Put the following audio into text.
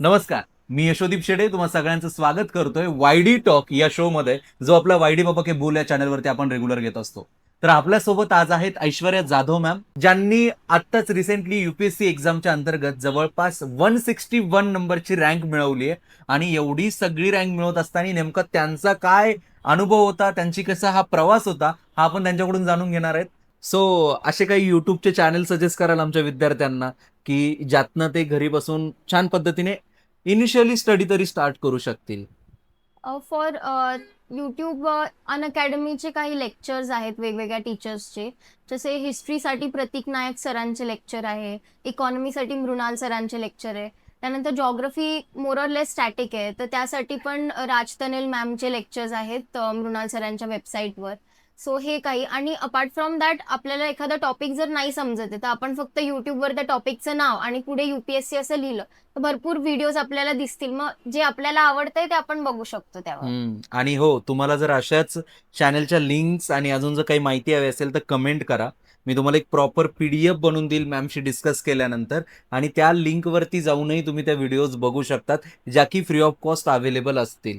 नमस्कार मी यशोदीप शेडे तुम्हा सगळ्यांचं स्वागत करतोय वायडी टॉक या शो मध्ये जो आपला वायडी बाबा के बोल या चॅनलवरती आपण रेग्युलर घेत असतो. तर आपल्यासोबत आज आहेत ऐश्वर्या जाधव मॅम ज्यांनी आत्ताच रिसेंटली युपीएससी एक्झामच्या अंतर्गत जवळपास वन सिक्स्टी वन नंबरची रँक मिळवली आहे. आणि एवढी सगळी रँक मिळवत असताना नेमका त्यांचा काय अनुभव होता त्यांची कसा हा प्रवास होता हा आपण त्यांच्याकडून जाणून घेणार आहेत. सो असे काही युट्यूबचे चॅनल सजेस्ट कराल आमच्या विद्यार्थ्यांना की ज्यातनं ते घरी बसून छान पद्धतीने इनिशियली स्टडी तरी स्टार्ट करू शकतील. फॉर यूट्यूब अन अकॅडमीचे काही लेक्चर्स आहेत वेगवेगळ्या टीचर्सचे जसे हिस्ट्रीसाठी प्रतीक नायक सरांचे लेक्चर आहे इकॉनॉमीसाठी मृणाल सरांचे लेक्चर आहे. त्यानंतर जॉग्रफी मोरलेस स्टॅटिक आहे. तर त्यासाठी पण राज तनेल मॅमचे लेक्चर्स आहेत मृणाल सरांच्या वेबसाईटवर सो हे काही. आणि अपार्ट फ्रॉम दॅट आपल्याला एखादा टॉपिक जर नाही समजत आहे तर आपण फक्त युट्यूबवर त्या टॉपिकचं नाव आणि पुढे युपीएससी असं लिहिलं तर भरपूर व्हिडिओज आपल्याला दिसतील. मग जे आपल्याला आवडतंय ते आपण बघू शकतो त्यावर. आणि हो तुम्हाला जर अशाच चॅनलच्या लिंक्स आणि अजून जर काही माहिती हवी असेल तर कमेंट करा. मी तुम्हाला एक प्रॉपर पीडीएफ बनवून देईल मॅमशी डिस्कस केल्यानंतर. आणि त्या लिंकवरती जाऊनही तुम्ही त्या व्हिडिओज बघू शकतात ज्या की फ्री ऑफ कॉस्ट अवेलेबल असतील.